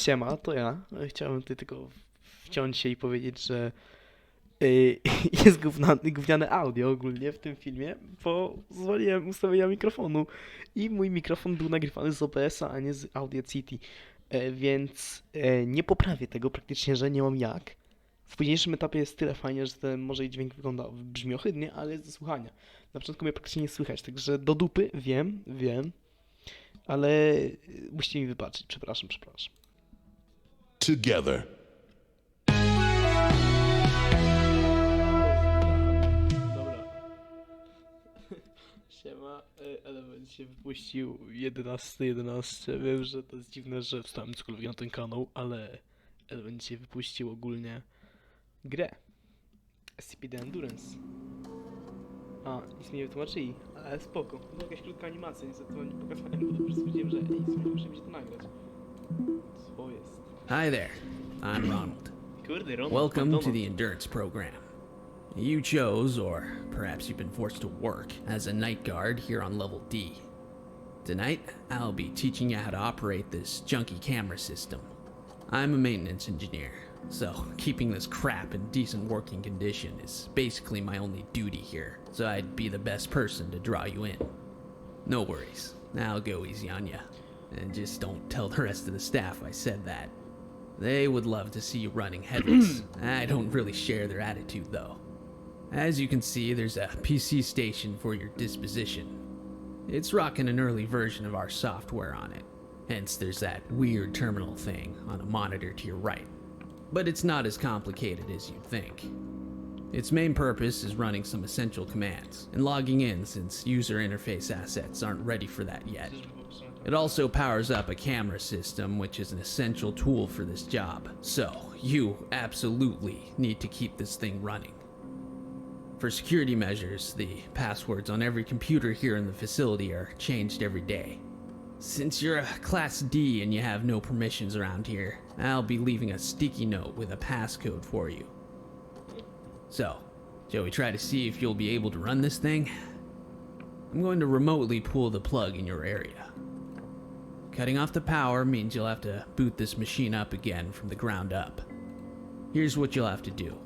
Siema, to ja. Chciałem tutaj tylko wciąć się i powiedzieć, że y, jest gówniane audio ogólnie w tym filmie, bo zwoliłem ustawienia mikrofonu i mój mikrofon był nagrywany z OBS-a, a nie z Audacity, e, więc e, nie poprawię tego praktycznie, że nie mam jak. W późniejszym etapie jest tyle fajnie, że ten może i dźwięk wygląda, brzmi ohydnie, ale jest do słuchania. Na początku mnie praktycznie nie słychać, także do dupy, wiem, wiem, ale y, musicie mi wybaczyć, przepraszam, przepraszam. Together. Dobra. Siema, e, Element się wypuścił 11.11. Wiem, że to jest dziwne, że wstałem cokolwiek na ten kanał, ale Element się wypuścił ogólnie grę. SCP The Endurance. A, nic mi nie wytłumaczyli, ale spoko. Była jakaś krótka animacja, niestety to nie pokazałem, bo dopiero stwierdziłem, że ej, w sumie muszę mi się to nagrać. Co jest? Hi there, I'm Ronald. Welcome to the Endurance Program. You chose, or perhaps you've been forced to work, as a night guard here on level D. Tonight, I'll be teaching you how to operate this junky camera system. I'm a maintenance engineer, so keeping this crap in decent working condition is basically my only duty here, so I'd be the best person to draw you in. No worries, I'll go easy on you. And just don't tell the rest of the staff I said that. They would love to see you running headless. I don't really share their attitude, though. As you can see, there's a PC station for your disposition. It's rocking an early version of our software on it, hence, there's that weird terminal thing on a monitor to your right. But it's not as complicated as you'd think. Its main purpose is running some essential commands and logging in since user interface assets aren't ready for that yet. It also powers up a camera system, which is an essential tool for this job. So, you absolutely need to keep this thing running. For security measures, the passwords on every computer here in the facility are changed every day. Since you're a Class D and you have no permissions around here, I'll be leaving a sticky note with a passcode for you. So, shall we try to see if you'll be able to run this thing? I'm going to remotely pull the plug in your area. Cutting off the power means you'll have to boot this machine up again from the ground up. Here's what you'll have to do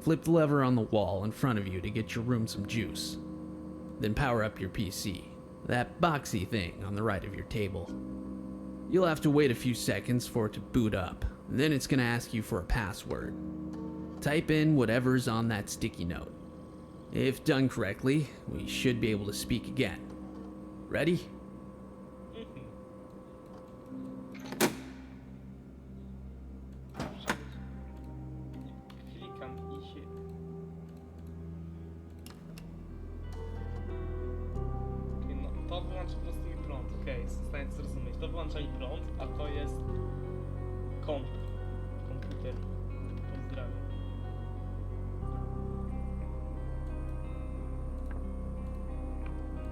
flip the lever on the wall in front of you to get your room some juice. Then power up your PC, that boxy thing on the right of your table. You'll have to wait a few seconds for it to boot up, then it's going to ask you for a password. Type in whatever's on that sticky note. If done correctly, we should be able to speak again. Ready? No to po prostu mi prąd, okej, okay, stanie to zrozumieć. To wyłącza mi prąd, a to jest komp, komputer. Pozdrawiam.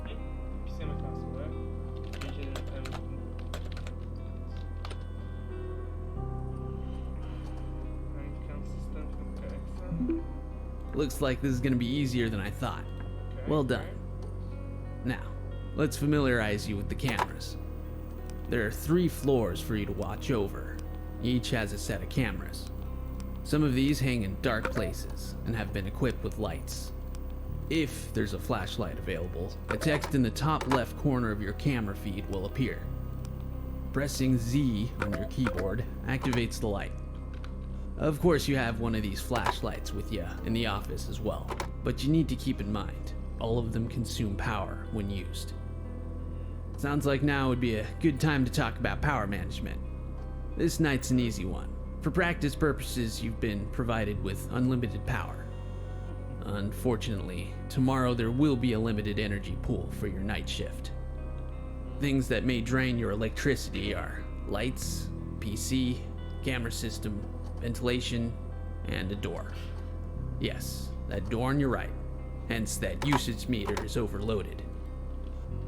Mhm. Wpisujemy hasło. 51M. Looks like this is going to be easier than I thought. Okay, Well done. okay. Let's familiarize you with the cameras. There are three floors for you to watch over. Each has a set of cameras. Some of these hang in dark places and have been equipped with lights. If there's a flashlight available, a text in the top left corner of your camera feed will appear. Pressing Z on your keyboard activates the light. Of course, you have one of these flashlights with you in the office as well, but you need to keep in mind all of them consume power when used. Sounds like now would be a good time to talk about power management. This night's an easy one. For practice purposes, you've been provided with unlimited power. Unfortunately, tomorrow there will be a limited energy pool for your night shift. Things that may drain your electricity are lights, PC, camera system, ventilation, and a door. Yes, that door on your right. Hence, that usage meter is overloaded.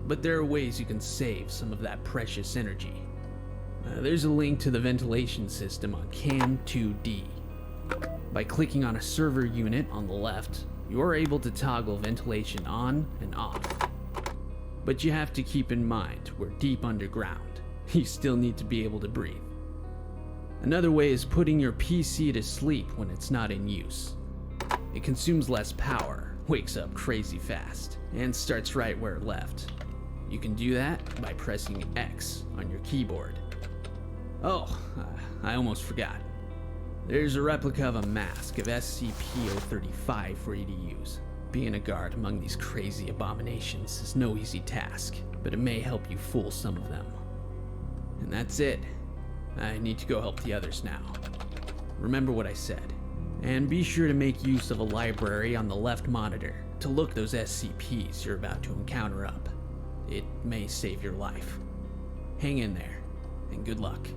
But there are ways you can save some of that precious energy. Uh, there's a link to the ventilation system on Cam2D. By clicking on a server unit on the left, you are able to toggle ventilation on and off. But you have to keep in mind we're deep underground. You still need to be able to breathe. Another way is putting your PC to sleep when it's not in use. It consumes less power, wakes up crazy fast, and starts right where it left. You can do that by pressing X on your keyboard. Oh, uh, I almost forgot. There's a replica of a mask of SCP-035 for you to use. Being a guard among these crazy abominations is no easy task, but it may help you fool some of them. And that's it. I need to go help the others now. Remember what I said. And be sure to make use of a library on the left monitor to look those SCPs you're about to encounter up. It may save your life. Hang in there, and good luck.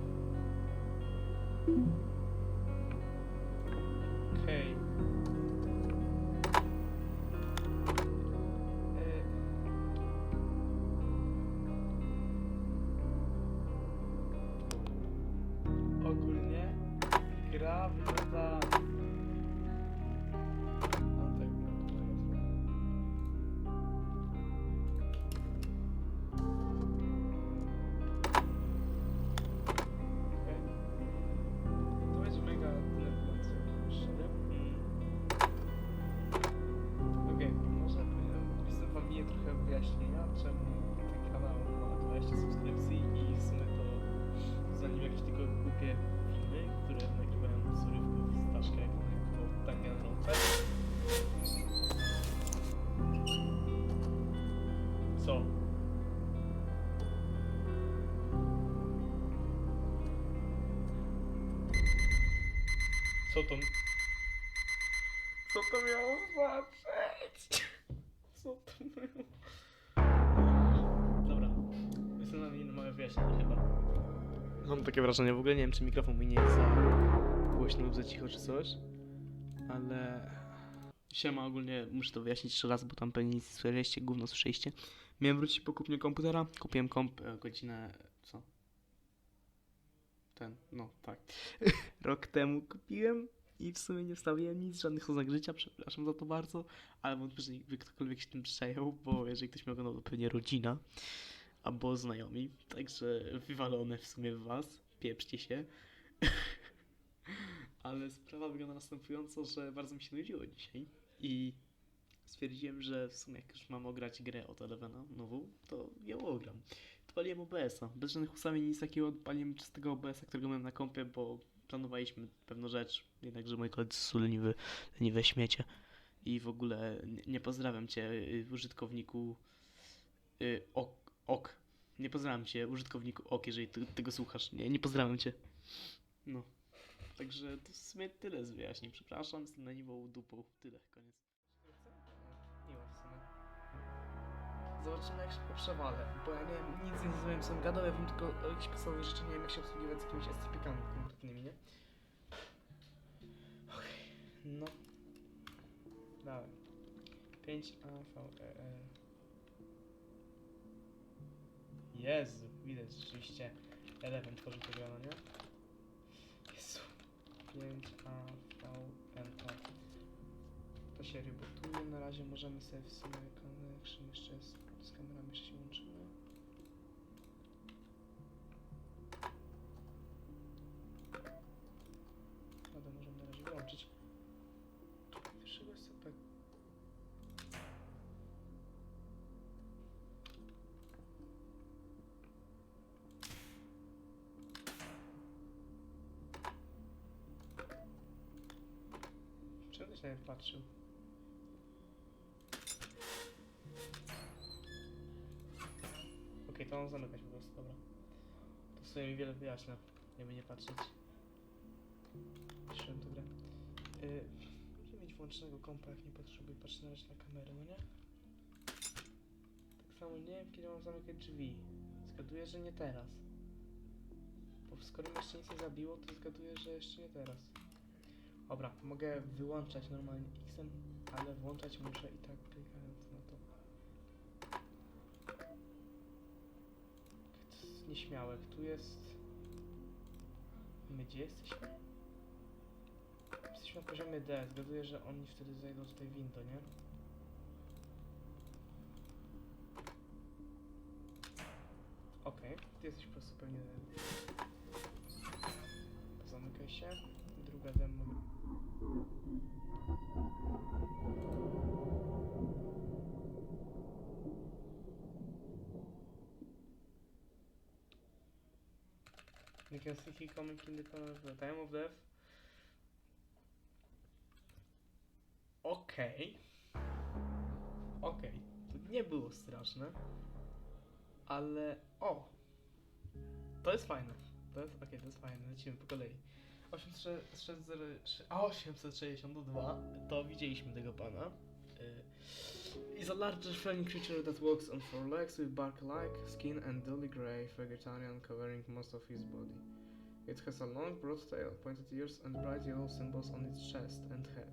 Okej. Y, eh. Ogólnie gra wygląda... Co to... Co to miało znaczyć? Co to miało... Dobra. Jestem na inne małe wyjaśnienie chyba. Mam takie wrażenie, w ogóle nie wiem czy mikrofon mój nie jest za głośno lub za cicho czy coś, ale... Siema, ogólnie muszę to wyjaśnić jeszcze raz, bo tam pewnie nic nie słyszeliście, gówno słyszeliście. Miałem wrócić po kupnie komputera, kupiłem komp e, godzinę... co? Ten, no tak. Rok temu kupiłem i w sumie nie wstawiłem nic, żadnych oznak życia, przepraszam za to bardzo, ale wątpię, że ktokolwiek się tym przejął, bo jeżeli ktoś mnie oglądał, to pewnie rodzina albo znajomi, także wywalone w sumie w was, pieprzcie się. ale sprawa wygląda następująco, że bardzo mi się nudziło dzisiaj i stwierdziłem, że w sumie jak już mam ograć grę od Elevena nową, to ją ogram. Odpaliłem OBS-a, bez żadnych ustawień, nic takiego, odpaliłem czystego OBS-a, którego miałem na kompie, bo planowaliśmy pewną rzecz, jednakże moi koledzy są leniwe, leniwe śmiecie. I w ogóle nie, nie pozdrawiam cię, y, użytkowniku y, ok, ok. Nie pozdrawiam cię, użytkowniku ok, jeżeli ty, tego słuchasz. Nie, nie pozdrawiam cię. No. Także to w sumie tyle z wyjaśnień. Przepraszam, jestem na niwą dupą. Tyle, koniec. Zobaczymy jak szybko przewalę, bo ja nie wiem, nic nie zrozumiałem co gadał, wiem tylko o jakichś podstawowych rzeczy, nie wiem jak się obsługiwać z jakimiś SCP-kami konkretnymi, nie? Okej, no. Dałem. 5AVER. Jezu, widać rzeczywiście element tworzy to grano, nie? Jezu. 5AVNR. To się rebootuje, na razie możemy sobie w sumie connection jeszcze z, z kamerami jeszcze się łączymy. Ale możemy na razie wyłączyć. Wyższego SCP. Czemu tyś na mnie patrzył? Okej, to mam zamykać po prostu, dobra. To w sumie mi wiele wyjaśnia, jakby nie patrzeć. Przyszedłem tu grę. Yy, muszę mieć włączonego kompa, jak nie potrzebuję patrzeć na razie na kamerę, no nie? Tak samo nie wiem, kiedy mam zamykać drzwi. Zgaduję, że nie teraz. Bo skoro mnie jeszcze nic nie zabiło, to zgaduję, że jeszcze nie teraz. Dobra, mogę wyłączać normalnie X-em, ale włączać muszę i tak klikając na to. To jest nieśmiałek. Tu jest... My gdzie jesteśmy? Jesteśmy na poziomie D. Zgaduję, że oni wtedy zajdą tutaj window, nie? Okej, ty jesteś po prostu pewnie... Poza się. Druga demo. Can see he coming in the time of death. Okej. Okej. To nie było straszne. Ale... O! To jest fajne. To jest... Okej, to jest fajne. Lecimy po kolei. 860... A 862 to widzieliśmy tego pana. Y, is a large flying creature that walks on four legs with bark-like skin and dull grey vegetarian covering most of his body. It has a long, broad tail, pointed ears, and bright yellow symbols on its chest and head.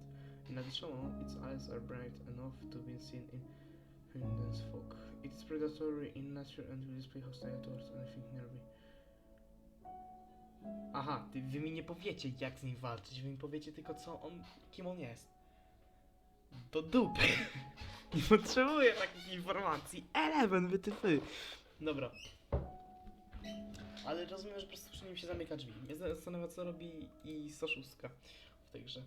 In addition, its eyes are bright enough to be seen in Hinden's fog. It is predatory in nature and will display hostile towards anything nearby. Aha, ty, wy mi nie powiecie jak z nim walczyć, wy mi powiecie tylko co on, kim on jest. Do dupy. nie potrzebuję takich informacji. Eleven, wytyfy. Dobra. Ale rozumiem, że po prostu przy nim się zamyka drzwi. Mnie zastanawia co robi i 106 w tej grze.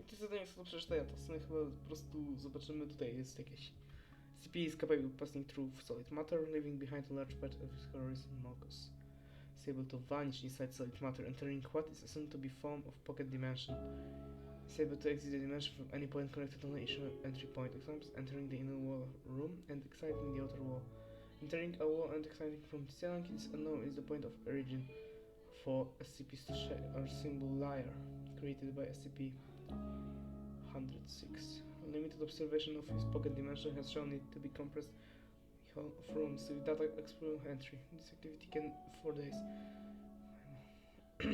I to zadanie co to przeczytaję, to w sumie chyba po prostu zobaczymy tutaj jest jakieś CP is capable of passing through solid matter, leaving behind a large part of its horizon mucus. Is able to vanish inside solid matter, entering what is assumed to be form of pocket dimension. Is able to exit the dimension from any point connected on the initial entry point. Examples entering the inner wall room and exiting the outer wall. Entering a wall and exiting from the ceiling is unknown is the point of origin for SCP or symbol liar created by SCP 106. Limited observation of his pocket dimension has shown it to be compressed from with data entry. This activity can for days.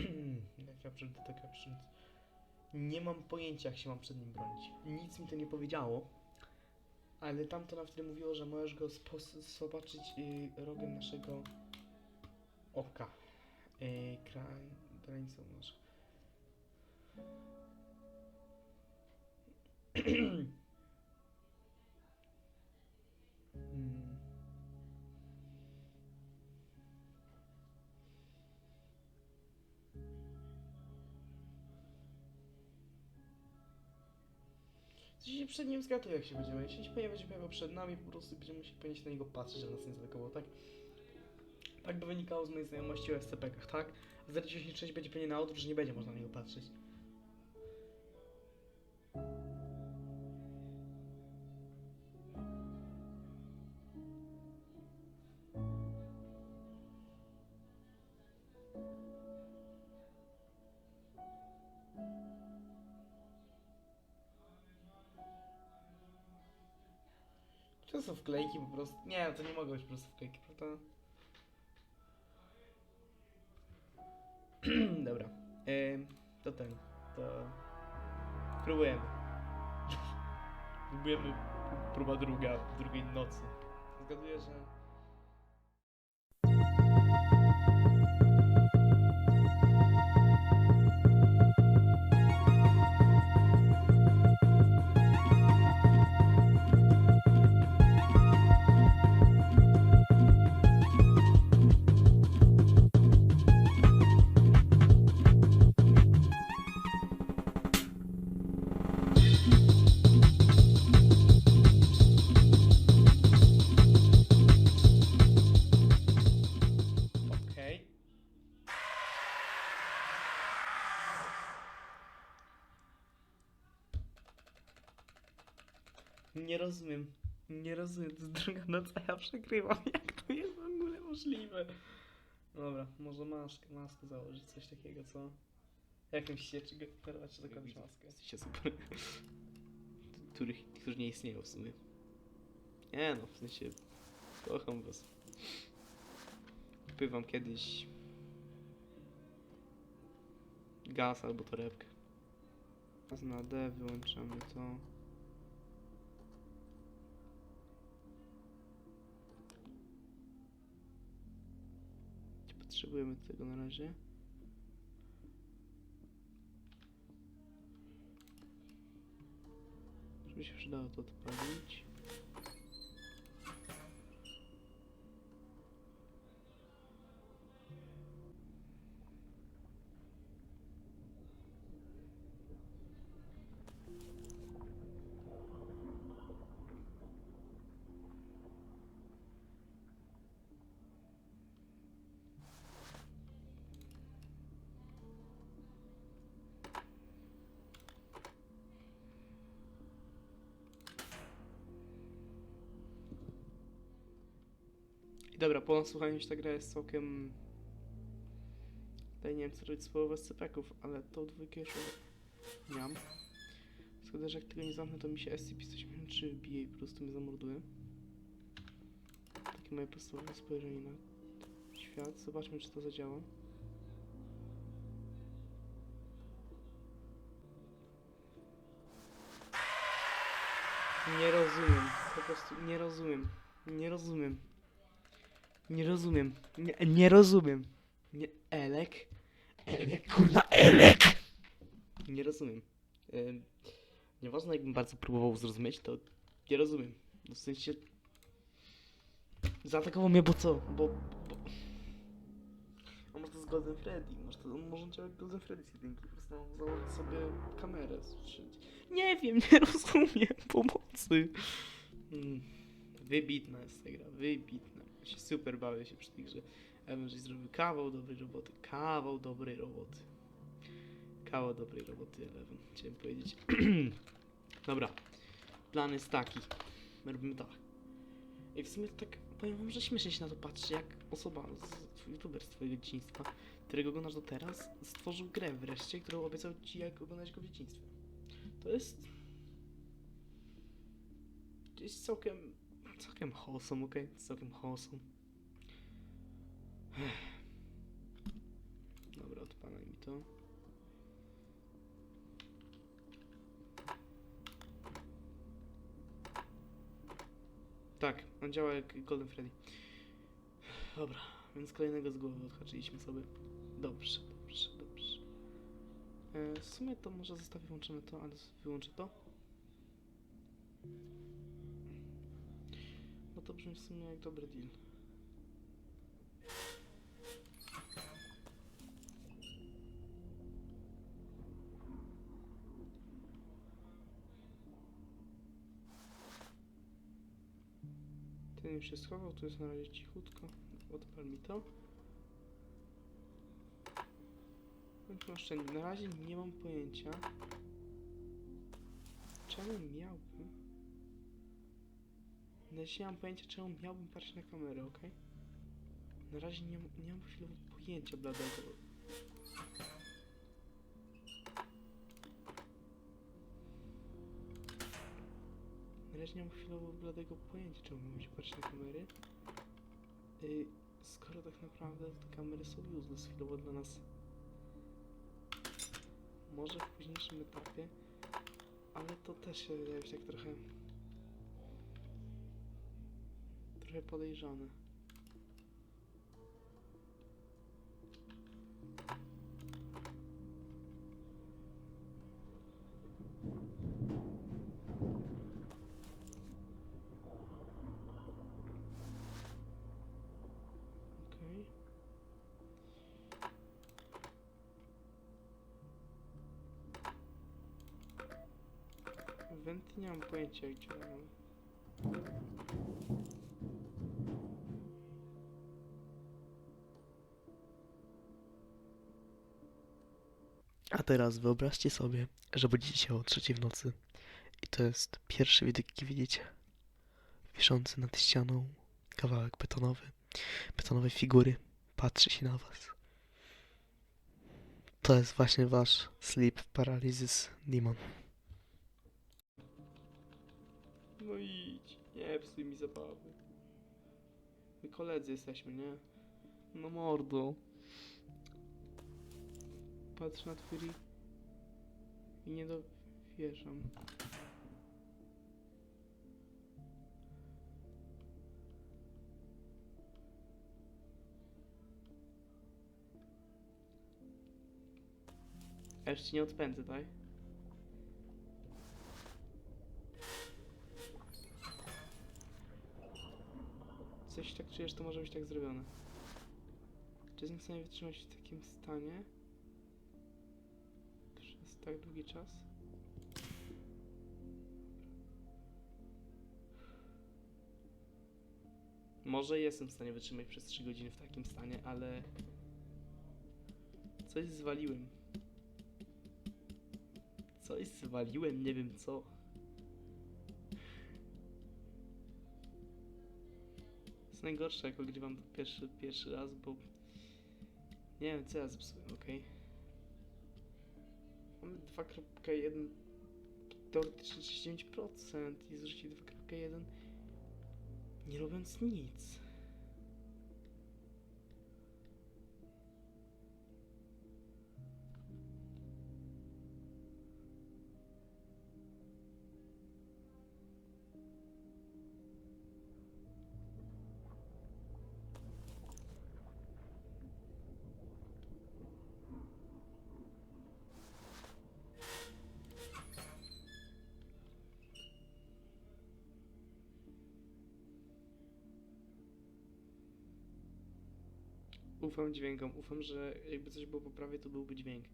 data captions. Nie mam pojęcia, jak się mam przed nim bronić. Nic mi to nie powiedziało, ale tamto nam wtedy mówiło, że możesz go zobaczyć y, rogiem naszego oka. Y, granicą naszą. Się przed nim zgaduje, jak się będziemy. Jeśli się pojawia, będzie pojawiał przed nami, po prostu będziemy się powinien się na niego patrzeć, że nas nie zaatakował, tak? Tak by wynikało z mojej znajomości o SCP-kach, tak? A 096 będzie pewnie na odwrót, że nie będzie można na niego patrzeć. Są wklejki po prostu. Nie, to nie mogą być po prostu wklejki, prawda? Dobra. Ym, to ten. To. Próbujemy. Próbujemy. Próba druga, drugiej nocy. Zgaduję, że. Nie rozumiem, to jest druga noc, a ja przegrywam. Jak to jest w ogóle możliwe? Dobra, może maskę, maskę założyć, coś takiego, co? Jak myślicie, czy czy zakładać maskę? Jesteście super. Których, którzy nie istnieją w sumie. Nie no, w sensie, kocham was. Kupię wam kiedyś gaz albo torebkę. Gaz na D, wyłączamy to. Potrzebujemy tego na razie. Żeby się przydało to odpalić. I dobra, po nasłuchaniu się ta gra jest całkiem... Tutaj nie wiem co robić z połowę scypeków, ale tą dwójkę już nie mam. Szkoda, że jak tego nie zamknę, to mi się SCP coś czy bije i po prostu mnie zamorduje. Takie moje podstawowe spojrzenie na świat. Zobaczmy, czy to zadziała. Nie rozumiem. Po prostu nie rozumiem. Nie rozumiem. Nie rozumiem. Nie, nie rozumiem. Nie, Elek? Elek, kurna, Elek! Nie rozumiem. Ym, nieważne jakbym bardzo próbował zrozumieć, to nie rozumiem. No w sensie... Zaatakował mnie, bo co? Bo... bo... A może to jest Golden Freddy? Może to może działać Golden Freddy z jedynki? Po prostu mam założyć sobie kamerę, strzelić. Nie wiem, nie rozumiem. Pomocy. Mm. Wybitna jest ta gra, wybitna. Się super bawię się przy bym, że zrobił kawał dobrej roboty, kawał dobrej roboty. Kawał dobrej roboty, Eleven, chciałem powiedzieć. Dobra, plan jest taki. My robimy tak. I w sumie to tak, powiem wam, że śmiesznie się na to patrzy, jak osoba, z, youtuber z twojego dzieciństwa, którego oglądasz do teraz, stworzył grę wreszcie, którą obiecał ci, jak oglądać go w dzieciństwie. To jest... To jest całkiem... całkiem wholesome, okej? Całkiem wholesome. Dobra, odpalaj mi to. Tak, on działa jak Golden Freddy. Dobra, więc kolejnego z głowy odhaczyliśmy sobie. Dobrze, dobrze, dobrze. E, w sumie to może zostawię włączone to, ale wyłączę to. To brzmi w sumie jak dobry deal. Ten już się schował, tu jest na razie cichutko. Odpal mi to. Bądźmy oszczędni. Na razie nie mam pojęcia. Czemu miałbym? Na razie nie mam pojęcia, czemu miałbym patrzeć na kamerę, ok? Na razie nie, mam- nie mam pojęcia bladego. Na razie nie mam chwilowo bladego pojęcia, czemu miałbym się patrzeć na kamery. Y, skoro tak naprawdę te kamery są useless chwilowo dla nas. Może w późniejszym etapie, ale to też się być tak trochę... Trochę podejrzane. Nie mam pojęcia jak działają. Teraz wyobraźcie sobie, że budzicie się o trzeciej w nocy i to jest pierwszy widok, jaki widzicie. Wiszący nad ścianą kawałek betonowy, betonowej figury patrzy się na was. To jest właśnie wasz sleep paralysis demon. No idź, nie psuj mi zabawy. My koledzy jesteśmy, nie? No mordo. Patrzę na twój i nie dowierzam. Ja już nie odpędzę, tak? Coś tak czujesz, to może być tak zrobione. Czy jestem w stanie wytrzymać w takim stanie? Tak długi czas? Może jestem w stanie wytrzymać przez 3 godziny w takim stanie, ale... Coś zwaliłem. Coś zwaliłem, nie wiem co. jest najgorsze, jak ogrywam to pierwszy, pierwszy raz, bo nie wiem, co ja zepsułem, okej. Mamy 2.1 teoretycznie 39% i zużycie 2.1 nie robiąc nic. Ufam dźwiękom, ufam, że jakby coś było po prawie, to byłby dźwięk.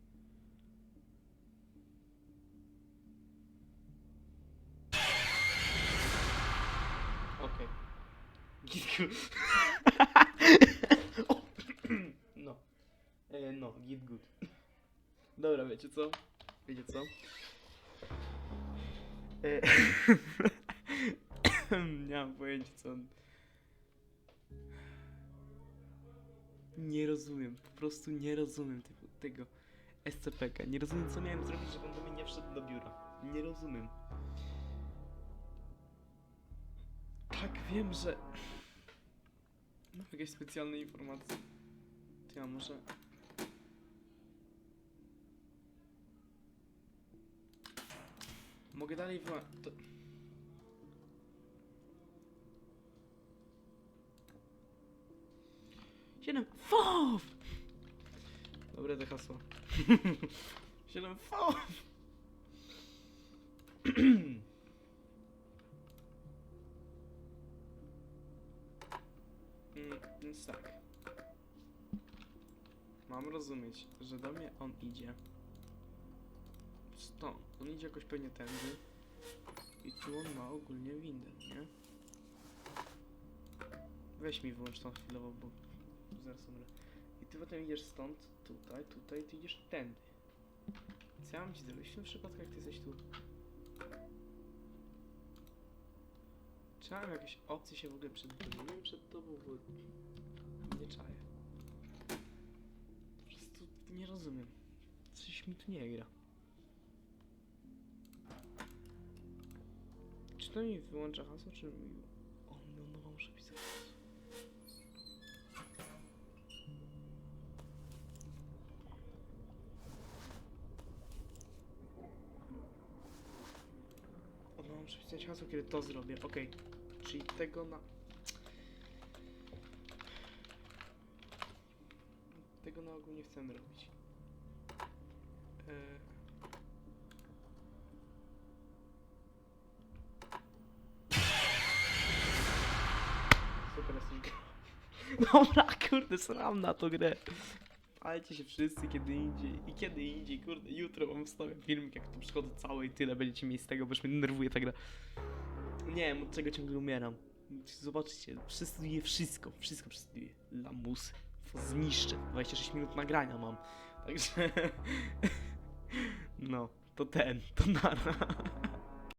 Okej. Git good. O, no. E, no, git good. Dobra, wiecie co? Wiecie co? E, nie mam pojęcia co on... Nie rozumiem, po prostu nie rozumiem tego, tego SCP-ka. Nie rozumiem, co miałem zrobić, żeby on do mnie nie wszedł do biura. Nie rozumiem. Tak, wiem, że... Mam jakieś specjalne informacje. To ja może... Mogę dalej wyła... To... Siedem FOW! Dobre to hasło. Siedem FOW! Mm, Więc tak. Mam rozumieć, że do mnie on idzie. Stąd. On idzie jakoś pewnie tędy. I tu on ma ogólnie windę, nie? Weź mi wyłącz tą chwilowo, bo zaraz umrę. I ty potem idziesz stąd, tutaj, tutaj, ty idziesz tędy. Co ja mam ci zrobić w tym przypadku, jak ty jesteś tu? Czy mam jakieś opcje się w ogóle przed bronieniem przed tobą, bo nie czaję. Po prostu nie rozumiem. Coś mi tu nie gra. Czy to mi wyłącza hasło, czy mi... O, no, no, muszę pisać hasło. O, no, muszę pisać hasło, kiedy to zrobię. Okej. Czyli tego na... Tego na ogół nie chcemy robić. E... Super jesteś. Dobra, kurde, sram na to grę. Palcie się wszyscy kiedy indziej. I kiedy indziej, kurde, jutro wam wstawię filmik, jak tu przychodzę całe i tyle będziecie mieli z tego, bo już mnie denerwuje ta gra. Nie wiem, od czego ciągle umieram. Zobaczcie, przestudiuję wszystko, wszystko przestudiuję. Lamusy. Zniszczę. 26 minut nagrania mam. Także... No, to ten, to nara.